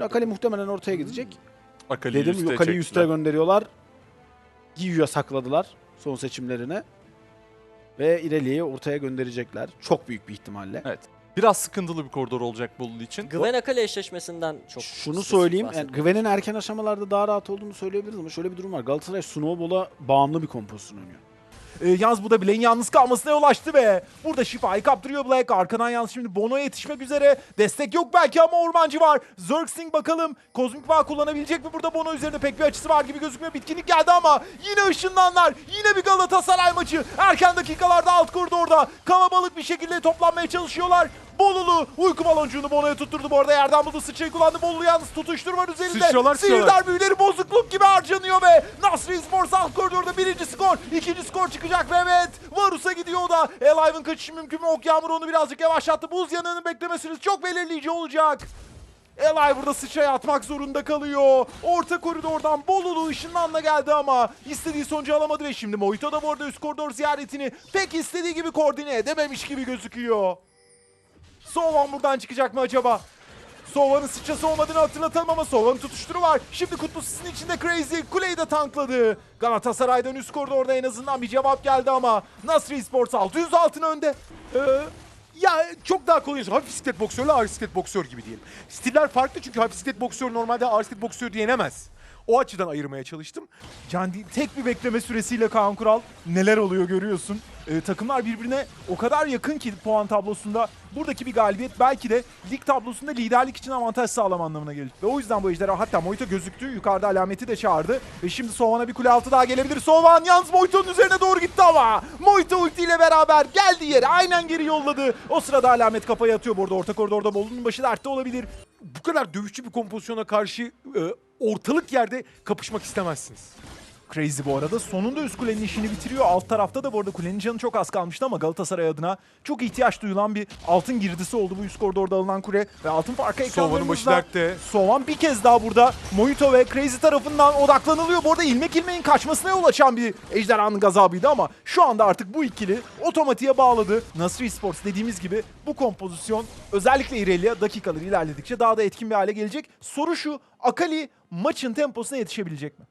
Akali muhtemelen ortaya gidecek. Akali'yi Dedim çektiler. üste gönderiyorlar. Giyu'ya sakladılar son seçimlerine. Ve İrelia'yı ortaya gönderecekler. Çok büyük bir ihtimalle. Evet. Biraz sıkıntılı bir koridor olacak Bolu için. Gwen Akali eşleşmesinden çok Şunu söyleyeyim. Yani. Gwen'in erken aşamalarda daha rahat olduğunu söyleyebiliriz ama şöyle bir durum var. Galatasaray Snowball'a bağımlı bir kompozisyon oynuyor. Ee, yalnız bu da Blake'in yalnız kalmasına yol açtı be. Burada şifayı kaptırıyor Blake. Arkadan yalnız şimdi Bono'ya yetişmek üzere. Destek yok belki ama ormancı var. Zergsting bakalım. Kozmik Bağ kullanabilecek mi burada Bono üzerinde pek bir açısı var gibi gözükmüyor. Bitkinlik geldi ama yine ışınlanlar. Yine bir Galatasaray maçı. Erken dakikalarda alt koridorda. Kalabalık bir şekilde toplanmaya çalışıyorlar. Bolulu uyku baloncuğunu Bono'ya tutturdu bu arada. Yerden buldu sıçrayı kullandı. Bolulu yalnız tutuşturma üzerinde Sıçralar. Sihirdar büyüleri bozukluk gibi harcanıyor ve Nasri Sports alt koridorda birinci skor ikinci skor çıkacak. Mehmet Varus'a gidiyor o da. Alive'ın kaçışı mümkün mü? Ok Yağmur onu birazcık yavaşlattı. Buz yanığının bekleme süresi çok belirleyici olacak. Alive burada sıçraya atmak zorunda kalıyor. Orta koridordan Bolulu ışınlanla geldi ama istediği sonucu alamadı ve şimdi Mojito da bu arada üst koridor ziyaretini pek istediği gibi koordine edememiş gibi gözüküyor. Sovan buradan çıkacak mı acaba? Sova'nın sıçrası olmadığını hatırlatalım ama Sova'nın tutuşturu var. Şimdi kutlu sisin içinde Crazy kuleyi de tankladı. Galatasaray'dan üst koridorda en azından bir cevap geldi ama Nasri Sports 600 altın önde. Ee, ya çok daha kolay. Hafif siklet boksörle ağır siklet boksör gibi diyelim. Stiller farklı çünkü hafif siklet boksör normalde ağır siklet boksör diyenemez. O açıdan ayırmaya çalıştım. Can değil, tek bir bekleme süresiyle Kaan Kural neler oluyor görüyorsun. Ee, takımlar birbirine o kadar yakın ki puan tablosunda buradaki bir galibiyet belki de lig tablosunda liderlik için avantaj sağlama anlamına gelir. Ve o yüzden bu ejderha hatta Moito gözüktü. Yukarıda alameti de çağırdı. Ve şimdi Sovan'a bir kule altı daha gelebilir. Sovan yalnız Moito'nun üzerine doğru gitti ama. Moito ultiyle beraber geldi yere aynen geri yolladı. O sırada alamet kafaya atıyor. Bu arada orta koridorda Bolu'nun başı dertte olabilir. Bu kadar dövüşçü bir kompozisyona karşı e, ortalık yerde kapışmak istemezsiniz. Crazy bu arada sonunda üst kulenin işini bitiriyor. Alt tarafta da bu arada kulenin canı çok az kalmıştı ama Galatasaray adına çok ihtiyaç duyulan bir altın girdisi oldu bu üst koridorda alınan kule. Ve altın farkı ekranlarımızda. Sovan bir kez daha burada Mojito ve Crazy tarafından odaklanılıyor. Bu arada ilmek ilmeğin kaçmasına yol açan bir ejderhanın gazabıydı ama şu anda artık bu ikili otomatiğe bağladı. Nasri Sports dediğimiz gibi bu kompozisyon özellikle Irelia dakikalar ilerledikçe daha da etkin bir hale gelecek. Soru şu Akali maçın temposuna yetişebilecek mi?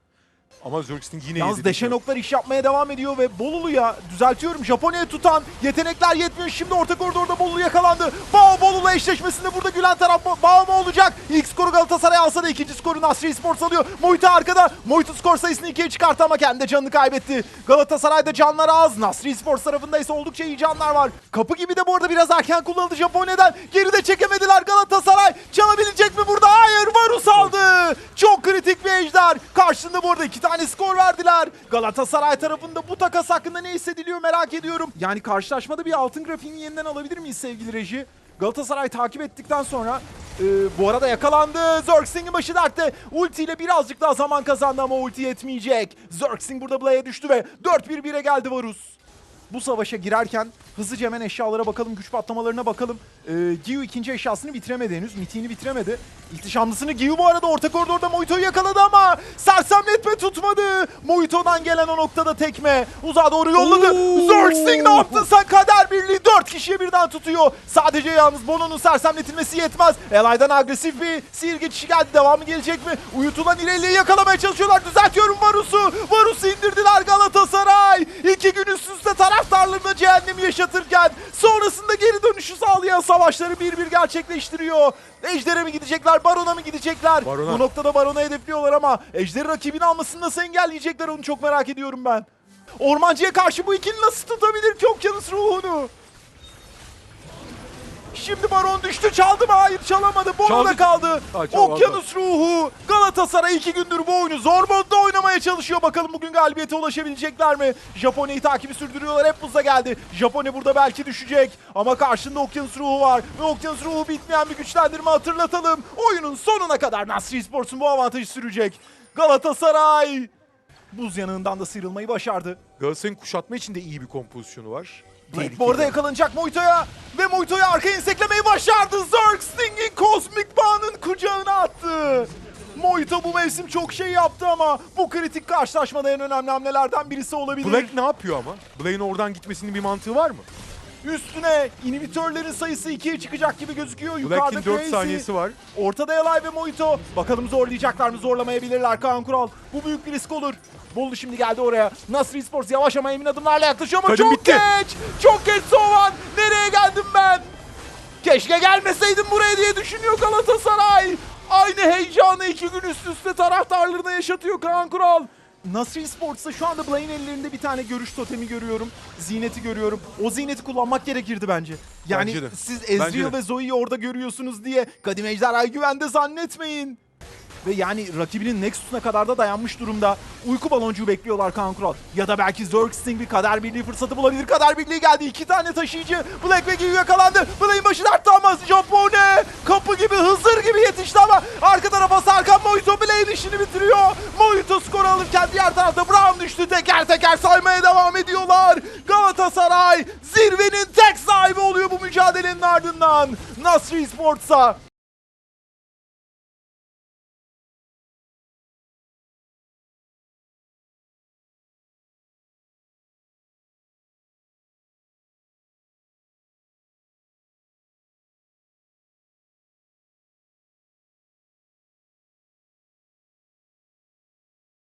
Ama Zergsting yine Yalnız. Deşenoklar iş yapmaya devam ediyor ve Bolulu'ya düzeltiyorum Japonya'ya tutan yetenekler yetmiyor. Şimdi orta koridorda Bolulu yakalandı. Bao Bolulu eşleşmesinde burada gülen taraf Ba- Bao mu olacak? İlk skoru Galatasaray alsa da ikinci skoru Nasri Sports alıyor. Moito arkada. Moito skor sayısını ikiye çıkarttı ama kendi de canını kaybetti. Galatasaray'da canları az. Nasri Sports tarafında ise oldukça iyi canlar var. Kapı gibi de bu arada biraz erken kullanıldı Japonya'dan. Geride çekemediler Galatasaray. Çalabilecek mi burada? Hayır Varus aldı. Çok kritik bir ejder. Karşında bu arada iki tane skor verdiler. Galatasaray tarafında bu takas hakkında ne hissediliyor merak ediyorum. Yani karşılaşmada bir altın grafiğini yeniden alabilir miyiz sevgili reji? Galatasaray takip ettikten sonra e, bu arada yakalandı. Zergsting'in başı dertte. Ulti ile birazcık daha zaman kazandı ama ulti yetmeyecek. Zergsting burada Blay'e düştü ve 4-1-1'e geldi Varus. Bu savaşa girerken hızlıca hemen eşyalara bakalım, güç patlamalarına bakalım. Ee, Giyu ikinci eşyasını bitiremedi henüz, mitiğini bitiremedi. İhtişamlısını Giyu bu arada orta koridorda Mojito'yu yakaladı ama sersemletme tutmadı. Mojito'dan gelen o noktada tekme. Uzağa doğru yolladı. Zergsting ne yaptın sen? Kader Birliği dört kişiye birden tutuyor. Sadece yalnız Bono'nun sersemletilmesi yetmez. Elay'dan agresif bir sihir geçişi geldi. Devamı gelecek mi? Uyutulan İrelia'yı yakalamaya çalışıyorlar. Düzeltiyorum Varus'u. Varus'u indirdiler Galatasaray. İki gün üst üste taraftarlarına cehennemi yaşatırken sonrasında geri dönüşü sağlayan savaşları bir bir gerçekleştiriyor. Ejder'e mi gidecekler, Baron'a mı gidecekler? Baron'a. Bu noktada Baron'a hedefliyorlar ama Ejder'i rakibini almasını nasıl engelleyecekler onu çok merak ediyorum ben. Ormancıya karşı bu ikili nasıl tutabilir ki okyanus ruhunu? Şimdi Baron düştü çaldı mı? Hayır çalamadı. Çaldı. kaldı. Çaldı. Okyanus ruhu. Galatasaray iki gündür bu oyunu zor modda oynamaya çalışıyor. Bakalım bugün galibiyete ulaşabilecekler mi? Japonya'yı takibi sürdürüyorlar. Hep buzda geldi. Japonya burada belki düşecek. Ama karşında Okyanus ruhu var. Ve Okyanus ruhu bitmeyen bir güçlendirme hatırlatalım. Oyunun sonuna kadar Nasri Sports'un bu avantajı sürecek. Galatasaray buz yanığından da sıyrılmayı başardı. Galatasaray'ın kuşatma için de iyi bir kompozisyonu var. Blake bu arada yakalanacak Moito'ya ve Moito'yu arkaya inseklemeyi başardı. Zergsting'i kozmik bağının kucağına attı. Moito bu mevsim çok şey yaptı ama bu kritik karşılaşmada en önemli hamlelerden birisi olabilir. Blake ne yapıyor ama? Blake'in oradan gitmesinin bir mantığı var mı? Üstüne inhibitörlerin sayısı 2'ye çıkacak gibi gözüküyor. Yukarıda Black'in 4 Crazy. saniyesi var. Ortada Yalay ve Mojito. Bakalım zorlayacaklar mı? Zorlamayabilirler. Kaan Kural. Bu büyük bir risk olur. Bolu şimdi geldi oraya. Nasri Sports yavaş ama emin adımlarla yaklaşıyor ama Kadim çok bitti. geç. Çok geç Soğan. Nereye geldim ben? Keşke gelmeseydim buraya diye düşünüyor Galatasaray. Aynı heyecanı iki gün üst üste taraftarlarına yaşatıyor Kaan Kural. Nasri Sports'ta şu anda Blaine ellerinde bir tane görüş totemi görüyorum. Ziyneti görüyorum. O ziyneti kullanmak gerekirdi bence. Yani Bence de. siz Ezreal ve Zoe'yi orada görüyorsunuz diye Kadim Ejderha'yı güvende zannetmeyin. Ve yani rakibinin Nexus'una kadar da dayanmış durumda. Uyku baloncuğu bekliyorlar Kaan Kural. Ya da belki Zergsting bir kader birliği fırsatı bulabilir. Kader birliği geldi. İki tane taşıyıcı. Black ve Giyu yakalandı. Black'in başı dertte ama Japone kapı gibi Hızır gibi yetişti ama arka tarafa sarkan Mojito Black'in işini bitiriyor. Mojito skoru alırken diğer tarafta Brown düştü. Teker teker saymaya devam ediyorlar. Galatasaray zirvenin tek sahibi oluyor bu mücadelenin ardından. Nasri Sports'a